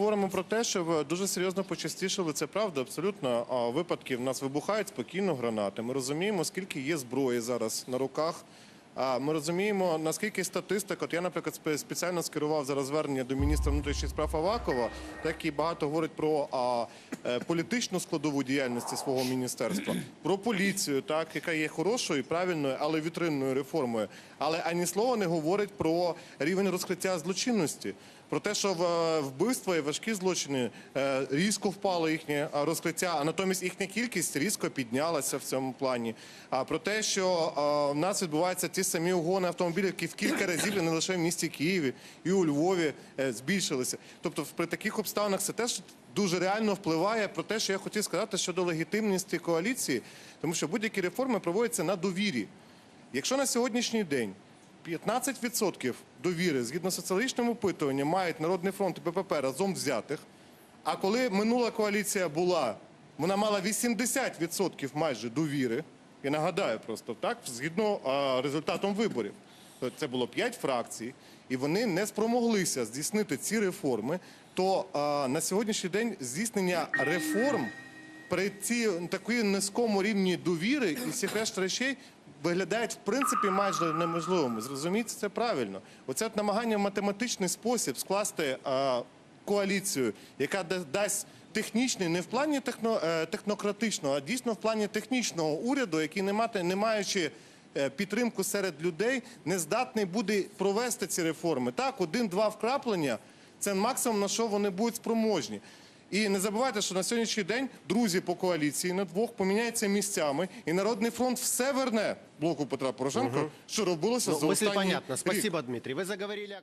Говоримо про те, що дуже серйозно почастішили це правда, абсолютно. Випадки в нас вибухають спокійно гранати. Ми розуміємо, скільки є зброї зараз на руках. Ми розуміємо, наскільки статистика. От я, наприклад, спеціально скерував зараз звернення до міністра внутрішніх справ Авакова, який багато говорить про а, е, політичну складову діяльності свого міністерства, про поліцію, так яка є хорошою, правильною, але вітринною реформою. Але ані слова не говорить про рівень розкриття злочинності. Про те, що вбивства і важкі злочини е, різко впало їхнє розкриття, а натомість їхня кількість різко піднялася в цьому плані. А про те, що в нас відбуваються ті самі угони автомобілів, які в кілька разів не лише в місті Києві і у Львові е, збільшилися. Тобто, при таких обставинах це теж дуже реально впливає про те, що я хотів сказати щодо легітимності коаліції, тому що будь-які реформи проводяться на довірі. Якщо на сьогоднішній день 15% довіри згідно з соціологічним опитуванням мають Народний фронт і БПП разом взятих, а коли минула коаліція була, вона мала 80% майже довіри, я нагадаю просто так, згідно а, результатом виборів. Це було 5 фракцій, і вони не спромоглися здійснити ці реформи. То на сьогоднішній день здійснення реформ при ці такій низькому рівні довіри і всіх решт речей виглядають в принципі майже неможливими. Зрозумієте, це правильно. Оце намагання в математичний спосіб скласти коаліцію, яка дасть технічний, не в плані техно, е, технократичного, а дійсно в плані технічного уряду, який не мати, не маючи. е, Підтримку серед людей не здатний буде провести ці реформи. Так, один-два вкраплення це максимум на що вони будуть спроможні. І не забувайте, що на сьогоднішній день друзі по коаліції на двох поміняються місцями, і Народний фронт все верне блоку Петра Порошенка, що робилося Ну, за останні понятна. рік. Спасибо, Дмитрий. Вы заговорили о...